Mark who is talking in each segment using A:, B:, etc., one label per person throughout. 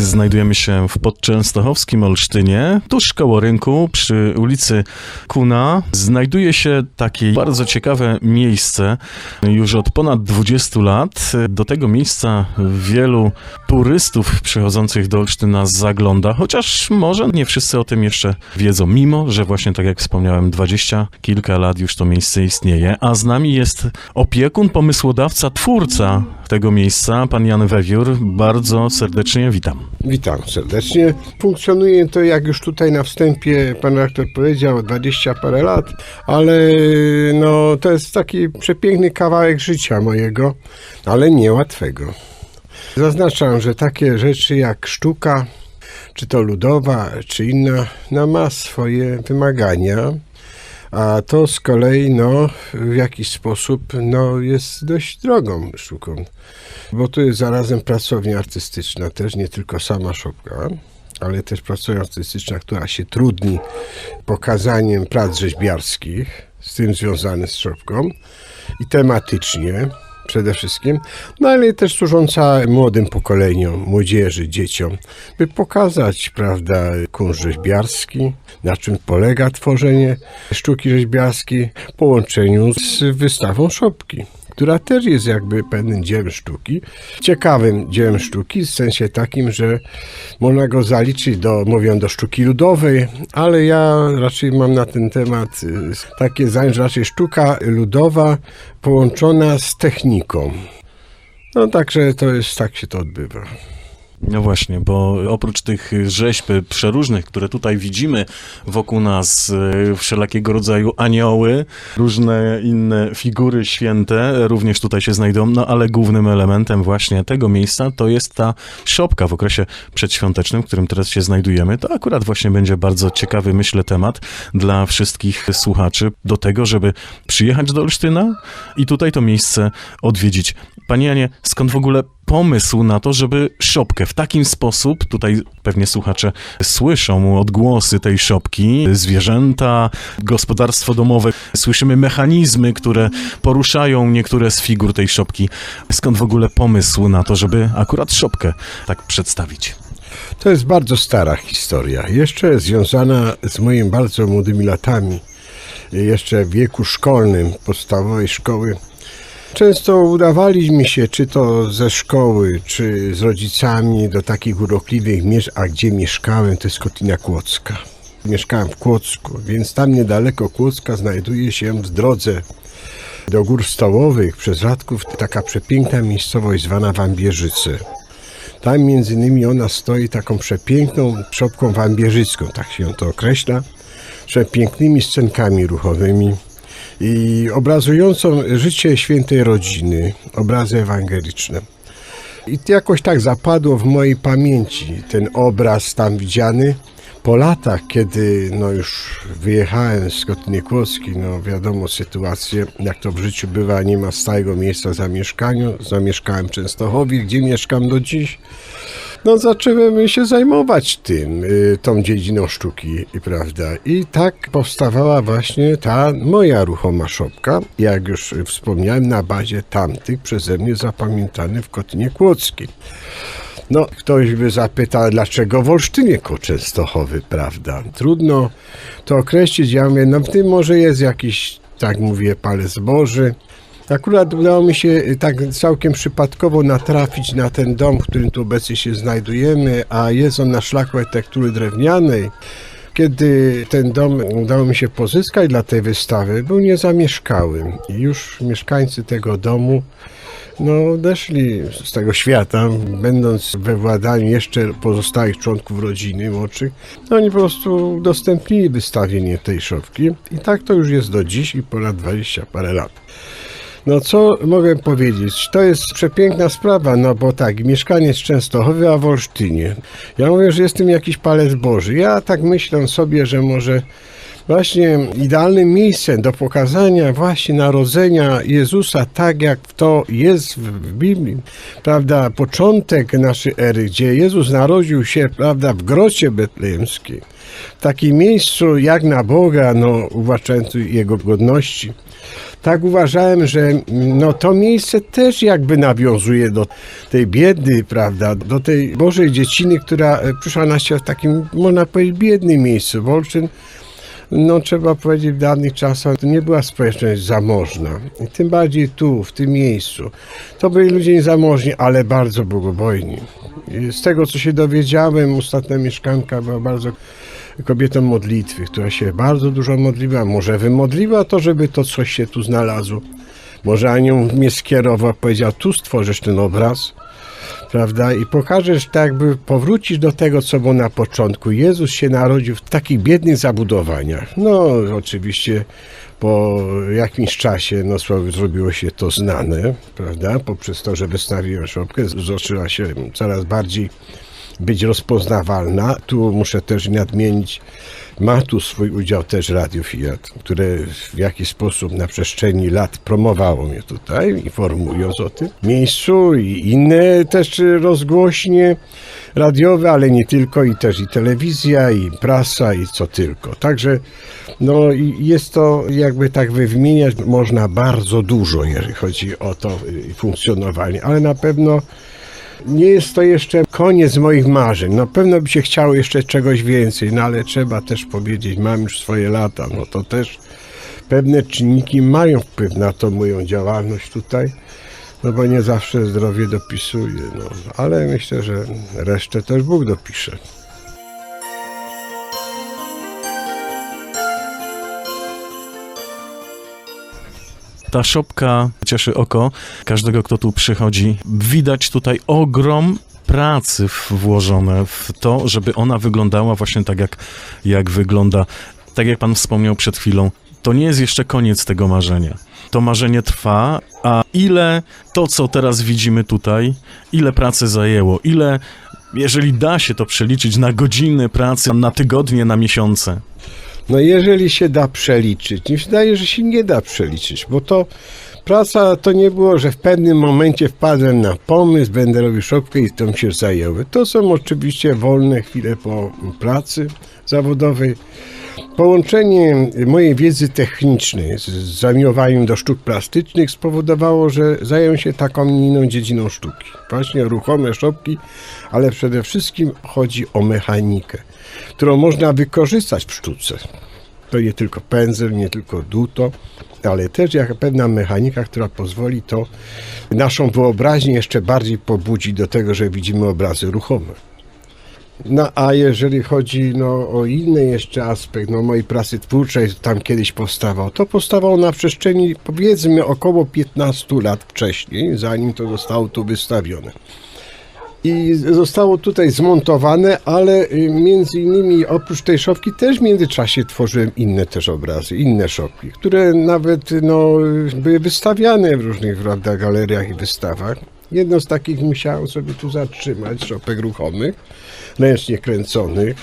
A: Znajdujemy się w podczęstochowskim Olsztynie, tuż koło rynku, przy ulicy Kuna. Znajduje się takie bardzo ciekawe miejsce. Już od ponad 20 lat do tego miejsca wielu turystów przychodzących do Olsztyna zagląda, chociaż może nie wszyscy o tym jeszcze wiedzą, mimo że właśnie tak jak wspomniałem, 20 kilka lat już to miejsce istnieje, a z nami jest opiekun, pomysłodawca, twórca tego miejsca, pan Jan Wewiór. Bardzo serdecznie witam.
B: Witam serdecznie. Funkcjonuje to, jak już tutaj na wstępie pan rektor powiedział, 20 parę lat, ale no, to jest taki przepiękny kawałek życia mojego, ale niełatwego. Zaznaczam, że takie rzeczy jak sztuka, czy to ludowa, czy inna, no, ma swoje wymagania. A to z kolei no, w jakiś sposób no, jest dość drogą sztuką, bo tu jest zarazem pracownia artystyczna, też nie tylko sama szopka, ale też pracownia artystyczna, która się trudni pokazaniem prac rzeźbiarskich, z tym związane z szopką i tematycznie przede wszystkim, no ale też służąca młodym pokoleniom, młodzieży, dzieciom, by pokazać, prawda, kunszt rzeźbiarski, na czym polega tworzenie sztuki rzeźbiarskiej w połączeniu z wystawą szopki która też jest jakby pewnym dziełem sztuki. Ciekawym dziełem sztuki, w sensie takim, że można go zaliczyć do, mówią, do sztuki ludowej, ale ja raczej mam na ten temat y, takie zdanie, że raczej sztuka ludowa połączona z techniką. No także to jest, tak się to odbywa.
A: No właśnie, bo oprócz tych rzeźb przeróżnych, które tutaj widzimy wokół nas, e, wszelakiego rodzaju anioły, różne inne figury święte również tutaj się znajdą, no ale głównym elementem właśnie tego miejsca to jest ta szopka w okresie przedświątecznym, w którym teraz się znajdujemy. To akurat właśnie będzie bardzo ciekawy, myślę, temat dla wszystkich słuchaczy do tego, żeby przyjechać do Olsztyna i tutaj to miejsce odwiedzić. Panie Janie, skąd w ogóle pomysł na to, żeby szopkę w taki sposób, tutaj pewnie słuchacze słyszą odgłosy tej szopki, zwierzęta, gospodarstwo domowe, słyszymy mechanizmy, które poruszają niektóre z figur tej szopki. Skąd w ogóle pomysł na to, żeby akurat szopkę tak przedstawić?
B: To jest bardzo stara historia, jeszcze związana z moimi bardzo młodymi latami, jeszcze w wieku szkolnym, podstawowej szkoły. Często udawali mi się, czy to ze szkoły, czy z rodzicami, do takich urokliwych miejsc, a gdzie mieszkałem, to jest Kotynia Kłodzka. Mieszkałem w Kłodzku, więc tam niedaleko Kłodzka znajduje się w drodze do Gór Stołowych przez Radków taka przepiękna miejscowość zwana Wambierzyce. Tam między innymi ona stoi taką przepiękną szopką wambierzycką, tak się to określa, przepięknymi scenkami ruchowymi i obrazującą życie świętej rodziny, obrazy ewangeliczne. I jakoś tak zapadło w mojej pamięci ten obraz tam widziany. Po latach, kiedy no już wyjechałem z Kotyny Kłodzkiej, no wiadomo sytuację, jak to w życiu bywa, nie ma stałego miejsca zamieszkania. Zamieszkałem w Częstochowie, gdzie mieszkam do dziś no zacząłem się zajmować tym, y, tą dziedziną sztuki, prawda. I tak powstawała właśnie ta moja ruchoma szopka, jak już wspomniałem, na bazie tamtych przeze mnie zapamiętanych w Kotynie Kłodzkiej. No, ktoś by zapytał, dlaczego w Olsztynie Częstochowy, prawda? Trudno to określić. Ja mówię, no w tym może jest jakiś, tak mówię, palec Boży, Akurat udało mi się y, tak całkiem przypadkowo natrafić na ten dom, w którym tu obecnie się znajdujemy, a jest on na szlaku architektury drewnianej. Kiedy ten dom udało mi się pozyskać dla tej wystawy, był niezamieszkały już mieszkańcy tego domu no, odeszli z tego świata, będąc we władaniu jeszcze pozostałych członków rodziny młodszych, no, oni po prostu udostępnili wystawienie tej szopki i tak to już jest do dziś i ponad 20 parę lat. No co mogę powiedzieć? To jest przepiękna sprawa, no bo tak, mieszkanie Częstochowy, a w Olsztynie. Ja mówię, że jestem jakiś palec Boży. Ja tak myślę sobie, że może właśnie idealnym miejscem do pokazania właśnie narodzenia Jezusa, tak jak to jest w Biblii, prawda, początek naszej ery, gdzie Jezus narodził się, prawda, w grocie betlejemskiej, w takim miejscu jak na Boga, no uważając Jego godności, tak uważałem, że no, to miejsce też jakby nawiązuje do tej biedy, prawda, do tej Bożej dzieciny, która e, przyszła na świat w takim, można powiedzieć, biednym miejscu. Wolczyn, no trzeba powiedzieć, w dawnych czasach to nie była społeczność zamożna. I tym bardziej tu, w tym miejscu. To byli ludzie niezamożni, ale bardzo bogobojni. I z tego, co się dowiedziałem, ostatnia mieszkanka była bardzo kobietą modlitwy, która się bardzo dużo modliła. Może wymodliła to, żeby to coś się tu znalazło. Może anioł mnie skierował, powiedział, tu stworzysz ten obraz, prawda? I pokażesz, tak jakby powrócisz do tego, co było na początku. Jezus się narodził w takich biednych zabudowaniach. No, oczywiście po jakimś czasie no, zrobiło się to znane, prawda? Poprzez to, że wystawiłem szopkę, zaczęła się coraz bardziej być rozpoznawalna. Tu muszę też nadmienić, ma tu swój udział też Radio Fiat, które w jakiś sposób na przestrzeni lat promowało mnie tutaj, informując o tym miejscu i inne też rozgłośnie radiowe, ale nie tylko, i też i telewizja, i prasa, i co tylko. Także no, jest to, jakby tak wymieniać, można bardzo dużo, jeżeli chodzi o to y, funkcjonowanie, ale na pewno nie jest to jeszcze koniec moich marzeń. Na pewno by się chciało jeszcze czegoś więcej, no ale trzeba też powiedzieć, mam już swoje lata, no to też pewne czynniki mają wpływ na tą moją działalność tutaj, no bo nie zawsze zdrowie dopisuje, no ale myślę, że resztę też Bóg dopisze.
A: Ta szopka cieszy oko każdego, kto tu przychodzi. Widać tutaj ogrom pracy włożone w to, żeby ona wyglądała właśnie tak, jak, jak wygląda. Tak jak pan wspomniał przed chwilą, to nie jest jeszcze koniec tego marzenia. To marzenie trwa, a ile to, co teraz widzimy tutaj, ile pracy zajęło, ile, jeżeli da się to przeliczyć na godziny pracy, na tygodnie, na miesiące.
B: No jeżeli się da przeliczyć, mi się wydaje, że się nie da przeliczyć, bo to praca to nie było, że w pewnym momencie wpadłem na pomysł, będę robił szopkę i tym się zajęły. To są oczywiście wolne chwile po pracy zawodowej. Połączenie mojej wiedzy technicznej z zamiłowaniem do sztuk plastycznych spowodowało, że zająłem się taką inną dziedziną sztuki. Właśnie ruchome szopki, ale przede wszystkim chodzi o mechanikę, którą można wykorzystać w sztuce. To nie tylko pędzel, nie tylko dłuto, ale też jak pewna mechanika, która pozwoli to naszą wyobraźnię jeszcze bardziej pobudzi do tego, że widzimy obrazy ruchome. No a jeżeli chodzi no, o inny jeszcze aspekt no, mojej pracy twórczej, tam kiedyś powstawał, to powstawał na przestrzeni powiedzmy około 15 lat wcześniej, zanim to zostało tu wystawione. I zostało tutaj zmontowane, ale y, między innymi oprócz tej szopki też w międzyczasie tworzyłem inne też obrazy, inne szopki, które nawet no, były wystawiane w różnych prawda, galeriach i wystawach. Jedno z takich musiałem sobie tu zatrzymać, szopek ruchomych, ręcznie kręconych,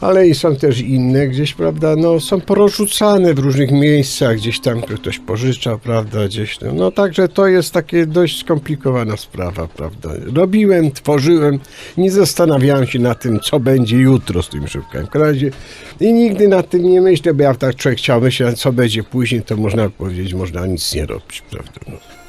B: ale i są też inne gdzieś, prawda, no są porozrzucane w różnych miejscach, gdzieś tam ktoś pożycza, prawda, gdzieś tam. No także to jest takie dość skomplikowana sprawa, prawda. Robiłem, tworzyłem, nie zastanawiałem się nad tym, co będzie jutro z tym każdym razie i nigdy nad tym nie myślę, bo ja tak człowiek chciał myśleć, co będzie później, to można powiedzieć, można nic nie robić, prawda. No.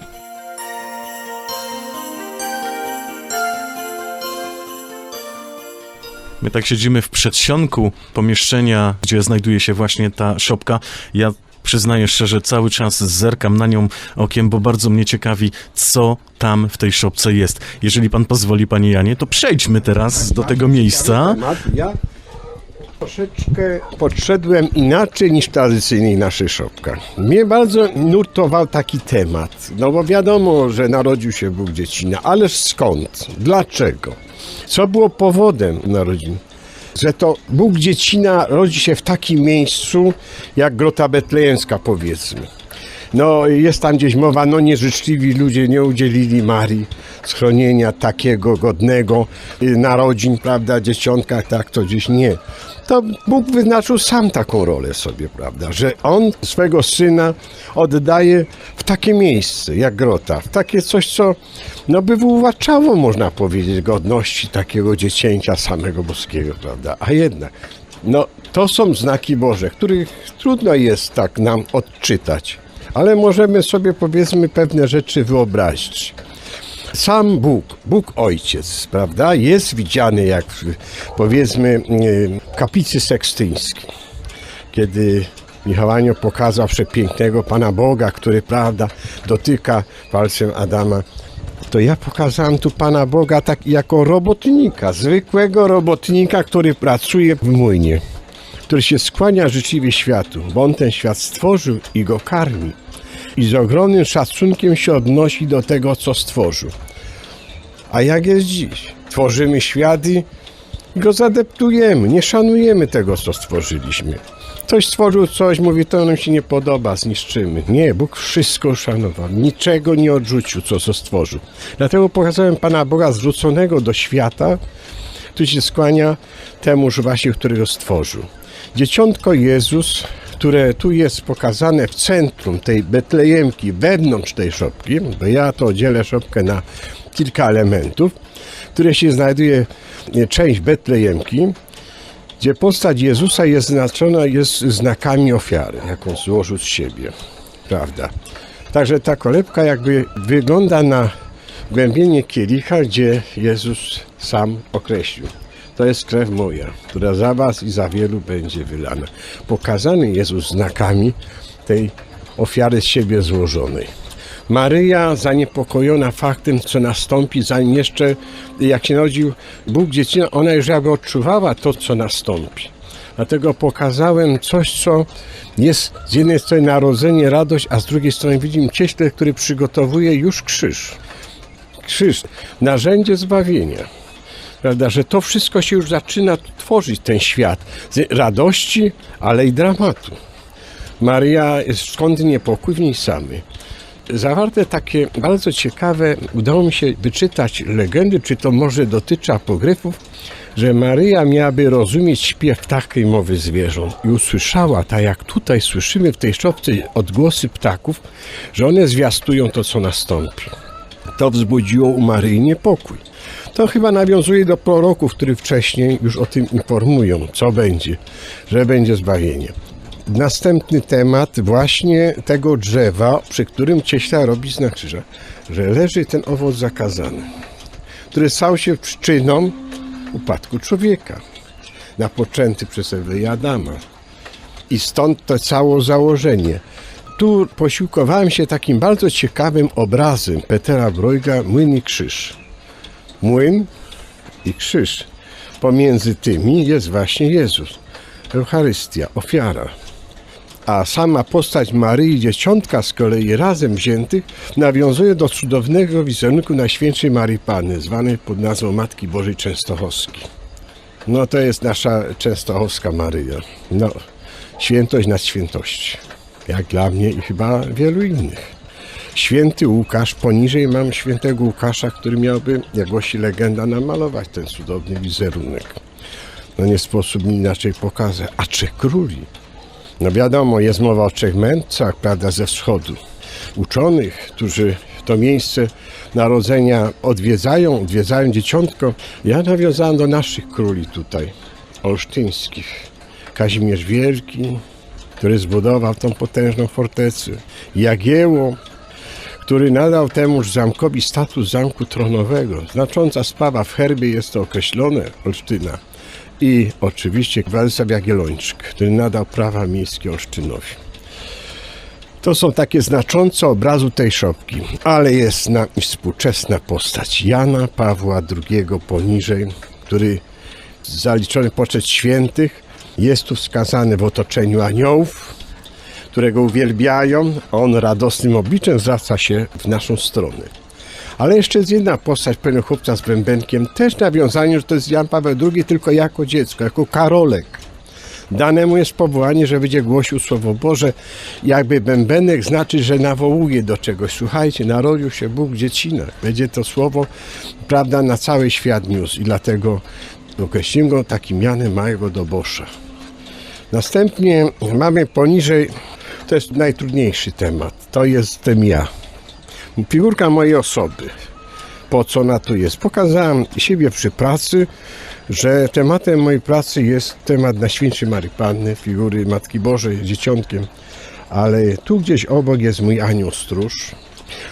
A: My tak siedzimy w przedsionku pomieszczenia, gdzie znajduje się właśnie ta szopka. Ja przyznaję szczerze, cały czas zerkam na nią okiem, bo bardzo mnie ciekawi, co tam w tej szopce jest. Jeżeli pan pozwoli, panie Janie, to przejdźmy teraz do tego miejsca.
B: Ja troszeczkę podszedłem inaczej niż w naszych szopkach. Mnie bardzo nurtował taki temat. No bo wiadomo, że narodził się Bóg dziecina, ależ skąd? Dlaczego? Co było powodem narodzin? Że to Bóg dziecina rodzi się w takim miejscu, jak Grota Betlejemska powiedzmy. No, jest tam gdzieś mowa, no nieżyczliwi ludzie nie udzielili Marii schronienia takiego godnego y, narodzin, prawda, dzieciątka, tak, to gdzieś nie. To Bóg wyznaczył sam taką rolę sobie, prawda, że On swego Syna oddaje w takie miejsce, jak grota, w takie coś, co no by wyuwaczało, można powiedzieć, godności takiego dziecięcia samego boskiego, prawda, a jednak no, to są znaki Boże, których trudno jest tak nam odczytać. Ale możemy sobie powiedzmy pewne rzeczy wyobrazić. Sam Bóg, Bóg Ojciec, prawda, jest widziany jak powiedzmy w kaplicy sekstyńskiej, kiedy Michał Anioł pokazał przepięknego Pana Boga, który, prawda, dotyka palcem Adama. To ja pokazałem tu Pana Boga tak jako robotnika, zwykłego robotnika, który pracuje w młynie, który się skłania życzliwie światu, bo on ten świat stworzył i go karmi. I z ogromnym szacunkiem się odnosi do tego, co stworzył. A jak jest dziś? Tworzymy świat i go zadeptujemy, nie szanujemy tego, co stworzyliśmy. Ktoś stworzył coś, mówi, to nam się nie podoba, zniszczymy. Nie, Bóg wszystko uszanował, niczego nie odrzucił, co, co stworzył. Dlatego pokazałem Pana Boga zwróconego do świata, który się skłania temuż właśnie, którego stworzył. Dzieciątko Jezus, które tu jest pokazane w centrum tej Betlejemki, wewnątrz tej szopki, bo ja to dzielę szopkę na kilka elementów, które się znajduje część Betlejemki, gdzie postać Jezusa jest znaczona jest znakami ofiary, jaką złożył z siebie, prawda? Także ta kolebka jakby wygląda na głębienie kielicha, gdzie Jezus sam określił. To jest krew moja, która za was i za wielu będzie wylana. Pokazany Jezus znakami tej ofiary z siebie złożonej. Maryja zaniepokojona faktem, co nastąpi, zanim jeszcze, jak się narodził Bóg dziecina, ona już jakby odczuwała to, co nastąpi. Dlatego pokazałem coś, co jest z jednej strony narodzenie, radość, a z drugiej strony widzimy cieśle, który przygotowuje już krzyż. Krzyż, narzędzie zbawienia prawda, że to wszystko się już zaczyna tworzyć, ten świat, z radości, ale i dramatu. Maria jest skąd niepokój w niej samej. Zawarte takie bardzo ciekawe, udało mi się wyczytać legendy, czy to może dotyczy apogryfów, że Maryja miałaby rozumieć śpiew takiej mowy zwierząt i usłyszała, tak jak tutaj słyszymy w tej szopce odgłosy ptaków, że one zwiastują to, co nastąpi. To wzbudziło u Maryi niepokój. To chyba nawiązuje do proroków, którzy wcześniej już o tym informują, co będzie, że będzie zbawienie. Następny temat właśnie tego drzewa, przy którym cieśla robi znak krzyża, że leży ten owoc zakazany, który stał się przyczyną upadku człowieka, napoczęty przez Ewę i Adama. I stąd to całe założenie. Tu posiłkowałem się takim bardzo ciekawym obrazem Petera Brojga Młyn i Krzyż. Młyn i krzyż. Pomiędzy tymi jest właśnie Jezus. Eucharystia, ofiara. A sama postać Maryi Dzieciątka z kolei razem wziętych nawiązuje do cudownego wizerunku Najświętszej Marii Panny, zwanej pod nazwą Matki Bożej Częstochowskiej. No to jest nasza częstochowska Maryja. No, świętość nad świętości. Jak dla mnie i chyba wielu innych. Święty Łukasz, poniżej mam świętego Łukasza, który miałby, jak głosi legenda, namalować ten cudowny wizerunek. No nie sposób mi inaczej pokazać. A trzech króli. No wiadomo, jest mowa o trzech mędrcach, prawda, ze wschodu. Uczonych, którzy to miejsce narodzenia odwiedzają, odwiedzają dzieciątko. Ja nawiązałem do naszych króli tutaj, olsztyńskich. Kazimierz Wielki, który zbudował tą potężną fortecę. Jagiełło, który nadał temuż zamkowi status zamku tronowego. Znacząca sprawa w herbie jest to określone, Olsztyna. I oczywiście Władysław Jagiellończyk, który nadał prawa miejskie Olsztynowi. To są takie znaczące obrazu tej szopki, ale jest na współczesna postać Jana Pawła II poniżej, który zaliczony poczet świętych jest tu wskazany w otoczeniu aniołów, którego uwielbiają, a on radosnym obliczem zwraca się w naszą stronę. Ale jeszcze jest jedna postać pewnego chłopca z bębenkiem, też nawiązanie, że to jest Jan Paweł II, tylko jako dziecko, jako Karolek. Danemu jest powołanie, że będzie głosił Słowo Boże. Jakby bębenek znaczy, że nawołuje do czegoś. Słuchajcie, narodził się Bóg w dziecinach. Będzie to słowo, prawda, na cały świat niósł. I dlatego określimy go takim mianem małego dobosza. Następnie mamy poniżej, to jest najtrudniejszy temat, to jestem ja. Figurka mojej osoby. Po co ona tu jest? Pokazałem siebie przy pracy, że tematem mojej pracy jest temat Najświętszej Marii Panny, figury Matki Bożej Dzieciątkiem. ale tu gdzieś obok jest mój anioł stróż,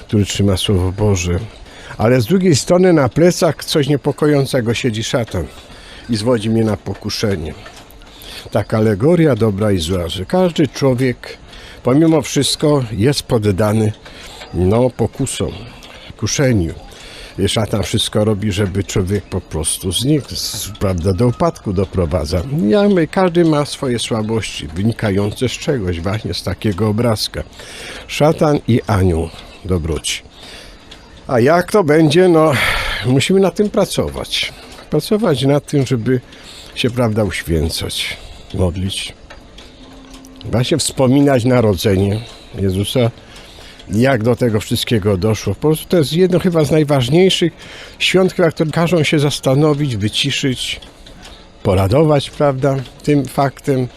B: który trzyma Słowo Boże. Ale z drugiej strony na plecach coś niepokojącego siedzi szatan i zwodzi mnie na pokuszenie. Taka alegoria dobra i zła, że każdy człowiek pomimo wszystko jest poddany no, pokusom, kuszeniu. Szatan wszystko robi, żeby człowiek po prostu znikł, prawda, do upadku doprowadza. Ja mówię, każdy ma swoje słabości, wynikające z czegoś, właśnie z takiego obrazka. Szatan i anioł dobroci. A jak to będzie, no musimy na tym pracować. Pracować nad tym, żeby się, prawda, uświęcać, modlić. Właśnie wspominać narodzenie Jezusa, jak do tego wszystkiego doszło. Po prostu to jest jedno chyba z najważniejszych świąt, które każą się zastanowić, wyciszyć, poradować, prawda, tym faktem.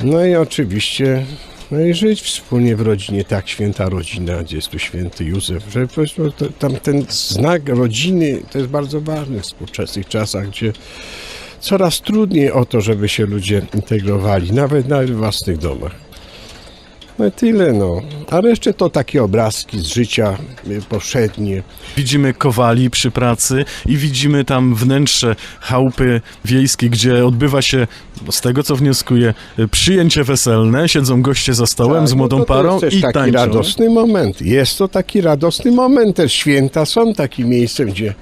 B: No i oczywiście, no i żyć wspólnie w rodzinie, tak, święta rodzina, gdzie jest tu święty Józef, że po prostu to, tam ten znak rodziny to jest bardzo ważny w współczesnych czasach, gdzie coraz trudniej o to, żeby się ludzie integrowali, nawet, nawet w własnych domach. No i tyle, no. A reszcie to takie obrazki z życia y, powszednie.
A: Widzimy kowali przy pracy i widzimy tam wnętrze chałupy wiejskiej, gdzie odbywa się, z tego co wnioskuję, przyjęcie weselne. Siedzą goście za stołem z
B: Tak,
A: młodą
B: no to
A: parą
B: to jest
A: i
B: taki
A: tańczą.
B: radosny moment. Jest to taki radosny moment. Też święta są takim miejscem, gdzie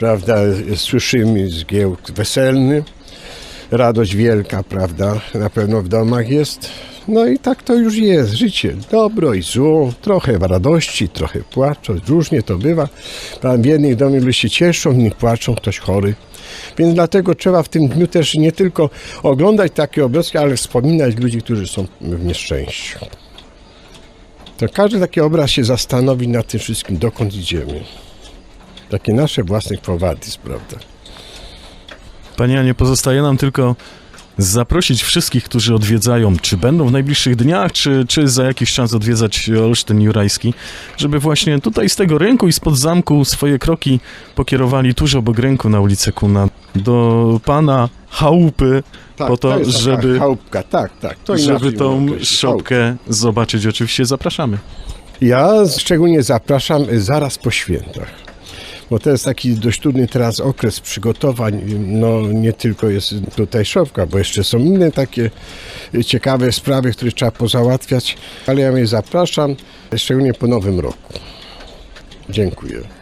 B: prawda, słyszymy zgiełk weselny, radość wielka, prawda, na pewno w domach jest. No i tak to już jest, życie, dobro i zło, trochę radości, trochę płaczu, różnie to bywa. W jednych domach ludzie się cieszą, inni płaczą, ktoś chory. Więc dlatego trzeba w tym dniu też nie tylko oglądać takie obrazki, ale wspominać ludzi, którzy są w nieszczęściu. To każdy taki obraz się zastanowi nad tym wszystkim, dokąd idziemy. Takie nasze własne prowadys, prawda?
A: Panie Janie, pozostaje nam tylko zaprosić wszystkich, którzy odwiedzają, czy będą w najbliższych dniach, czy, czy za jakiś czas odwiedzać Olsztyn Jurajski, żeby właśnie tutaj z tego rynku i spod zamku swoje kroki pokierowali tuż obok rynku na ulicę Kuna do pana chałupy, po to,
B: Tak, jest taka
A: żeby,
B: Chałupka, tak, tak. To
A: żeby tą szopkę zobaczyć. Oczywiście zapraszamy.
B: Ja szczególnie zapraszam zaraz po świętach. Bo to jest taki dość trudny teraz okres przygotowań. No nie tylko jest tutaj szopka, bo jeszcze są inne takie ciekawe sprawy, które trzeba pozałatwiać. Ale ja mnie zapraszam, szczególnie po nowym roku. Dziękuję.